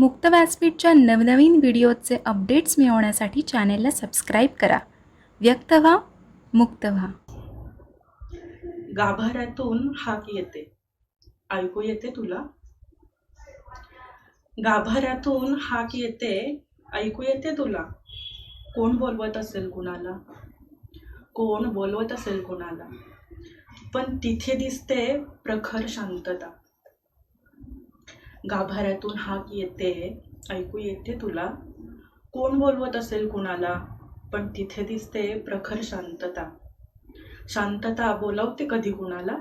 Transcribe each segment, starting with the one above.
मुक्त व्यासपीठच्या नवनवीन व्हिडिओचे अपडेट्स मिळवण्यासाठी चॅनेलला सबस्क्राईब करा. व्यक्त व्हा मुक्त व्हा. गाभाऱ्यातून हाक येते. ऐकू येते तुला? गाभाऱ्यातून हाक येते ऐकू येते तुला? कोण बोलवत असेल कुणाला? कोण बोलवत असेल कुणाला? पण तिथे दिसते प्रखर शांतता. गाभाऱ्यातून हाक येते ऐकू येते तुला. कोण बोलवत असेल कुणाला? पण तिथे दिसते प्रखर शांतता. शांतता बोलावते कधी कुणाला?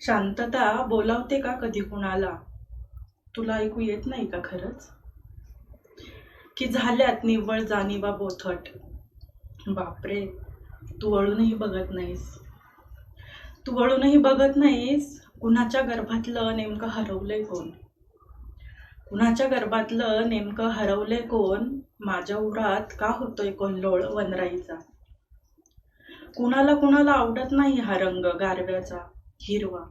शांतता बोलावते का कधी कुणाला? तुला ऐकू येत नाही का खरंच? की झाल्यात निव्वळ जाणीवा बोथट. बापरे तू वळूनही बघत नाहीस. तू वळूनही बघत नाहीस? कुणाच्या गर्भातलं नेमकं हरवलंय कोण? कुणाच्या गर्भातलं नेमकं हरवलंय कोण? माझ्या उरात का होतोय कोल्होळ वनराईचा? कुणाला कुणाला आवडत नाही हा रंग गारव्याचा हिरवा?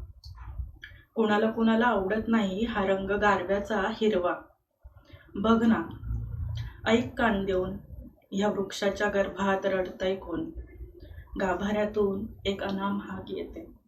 कुणाला कुणाला आवडत नाही हा रंग गारव्याचा हिरवा? बघ ना. ऐक कान देऊन. ह्या वृक्षाच्या गर्भात रडतय कोण? गाभाऱ्यातून एक अनाम हाक येते.